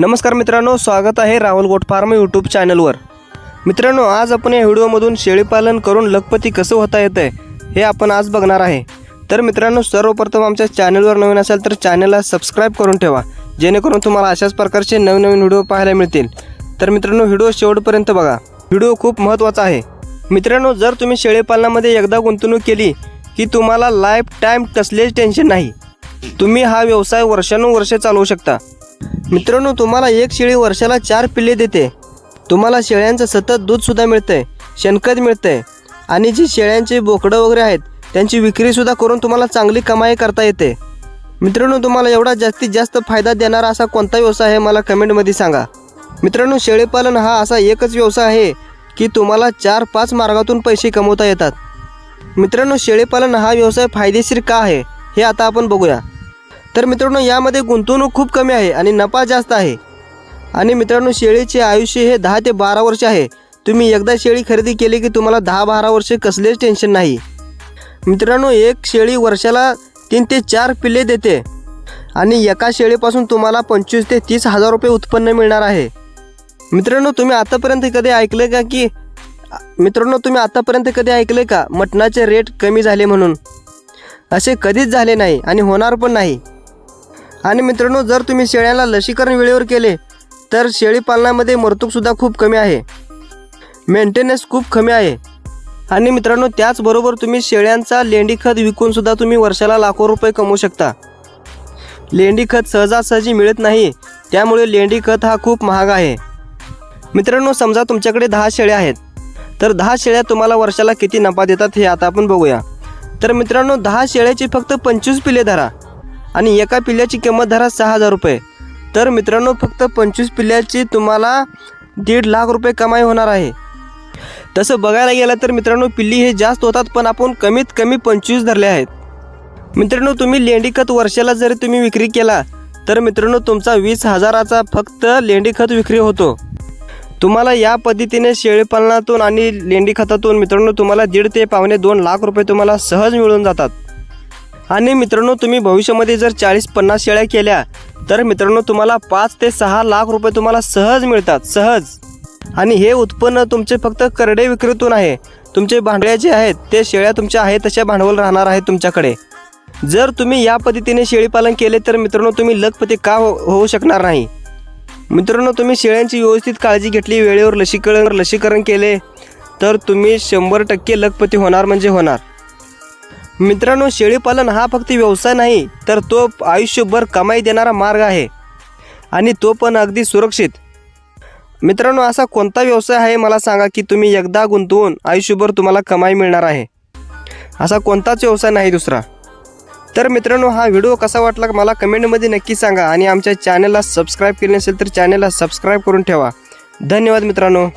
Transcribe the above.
नमस्कार मित्रांनो स्वागत आहे राहुल गोटफार्म यूट्यूब चॅनलवर. मित्रांनो आज आपण या व्हिडिओमधून शेळीपालन करून लखपती कसं होता येतं हे आपण आज बघणार आहे. तर मित्रांनो सर्वप्रथम आमच्या चॅनलवर नवीन असेल तर चॅनलला सबस्क्राईब करून ठेवा जेणेकरून तुम्हाला अशाच प्रकारचे नवीन नवीन व्हिडिओ पाहायला मिळतील. तर मित्रांनो व्हिडिओ शेवटपर्यंत बघा. व्हिडिओ खूप महत्त्वाचा आहे. मित्रांनो जर तुम्ही शेळीपालनामध्ये एकदा गुंतवणूक केली की तुम्हाला लाईफ टाईम कसलेच टेन्शन नाही. तुम्ही हा व्यवसाय वर्षानुवर्षे चालवू शकता. मित्रांनो तुम्हाला एक शेळी वर्षाला चार पिल्ले देते. तुम्हाला शेळ्यांचं सतत दूधसुद्धा मिळतंय शेणखत मिळतंय. आणि जी शेळ्यांची बोकडं वगैरे आहेत त्यांची विक्रीसुद्धा करून तुम्हाला चांगली कमाई करता येते. मित्रांनो तुम्हाला एवढा जास्तीत जास्त फायदा देणारा असा कोणता व्यवसाय आहे मला कमेंटमध्ये सांगा. मित्रांनो शेळीपालन हा असा एकच व्यवसाय आहे की तुम्हाला चार पाच मार्गातून पैसे कमवता येतात. मित्रांनो शेळीपालन हा व्यवसाय फायदेशीर का आहे हे आता आपण बघूया. तर मित्रांनो यामध्ये गुंतवणूक खूप कमी आहे आणि नफा जास्त आहे. आणि मित्रांनो शेळीचे आयुष्य हे दहा ते बारा वर्ष आहे. तुम्ही एकदा शेळी खरेदी केली की तुम्हाला दहा बारा वर्षे कसलेच टेन्शन नाही. मित्रांनो एक शेळी वर्षाला तीन ते चार पिल्ले देते. आणि एका शेळीपासून तुम्हाला पंचवीस ते तीस हजार रुपये उत्पन्न मिळणार आहे. मित्रांनो तुम्ही आतापर्यंत कधी ऐकलं का की मित्रांनो तुम्ही आतापर्यंत कधी ऐकले का मटणाचे रेट कमी झाले म्हणून? असे कधीच झाले नाही आणि होणार पण नाही. आणि मित्रांनो जर तुम्ही शेळ्यांना लसीकरण वेळेवर केले तर शेळी पालनामध्ये मरतूकसुद्धा खूप कमी आहे. मेंटेनन्स खूप कमी आहे. आणि मित्रांनो त्याचबरोबर तुम्ही शेळ्यांचा लेंडी खत विकूनसुद्धा तुम्ही वर्षाला लाखो रुपये कमवू शकता. लेंडी खत सहजासहजी मिळत नाही त्यामुळे लेंडी खत हा खूप महाग आहे. मित्रांनो समजा तुमच्याकडे दहा शेळ्या आहेत तर दहा शेळ्या तुम्हाला वर्षाला किती नफा देतात हे आता आपण बघूया. तर मित्रांनो दहा शेळ्याची फक्त पंचवीस पिल्ले धरा. आणि एका पिल्ल्याची किंमत धरा सहा हजार रुपये. तर मित्रांनो फक्त पंचवीस पिल्ल्याची तुम्हाला दीड लाख रुपये कमाई होणार आहे. तसं बघायला गेलं तर मित्रांनो पिल्ली हे जास्त होतात पण आपण कमीत कमी पंचवीस धरले आहेत. मित्रांनो तुम्ही लेंडी खत वर्षाला जरी तुम्ही विक्री केला तर मित्रांनो तुमचा वीस हजाराचा फक्त लेंडी खत विक्री होतो. तुम्हाला या पद्धतीने शेळीपालनातून आणि लेंडी खतातून मित्रांनो तुम्हाला दीड ते पावणे दोन लाख रुपये तुम्हाला सहज मिळून जातात. आणि मित्रांनो तुम्ही भविष्यामध्ये जर चाळीस पन्नास शेळ्या केल्या तर मित्रांनो तुम्हाला पाच ते सहा लाख रुपये तुम्हाला सहज मिळतात सहज. आणि हे उत्पन्न तुमचे फक्त करडे विक्रीतून आहे. तुमचे भांडवल्या जे आहेत ते शेळ्या तुमच्या आहेत तशा भांडवल राहणार आहे तुमच्याकडे. जर तुम्ही या पद्धतीने शेळीपालन केले तर मित्रांनो तुम्ही लखपती का हो होऊ शकणार नाही. मित्रांनो तुम्ही शेळ्यांची व्यवस्थित काळजी घेतली वेळेवर लसीकरण लसीकरण केले तर तुम्ही शंभर टक्के लखपती होणार म्हणजे होणार. मित्रांनो शेळीपालन हा फक्त व्यवसाय नाही तर तो आयुष्यभर कमाई देणारा मार्ग आहे आणि तो पण अगदी सुरक्षित. मित्रांनो असा कोणता व्यवसाय आहे मला सांगा की तुम्ही एकदा गुंतवून आयुष्यभर तुम्हाला कमाई मिळणार आहे. असा कोणताच व्यवसाय नाही दुसरा. तर मित्रांनो हा व्हिडिओ कसा वाटला मला कमेंटमध्ये नक्की सांगा आणि आमच्या चॅनलला सबस्क्राईब केले नसेल तर चॅनलला सबस्क्राईब करून ठेवा. धन्यवाद मित्रांनो.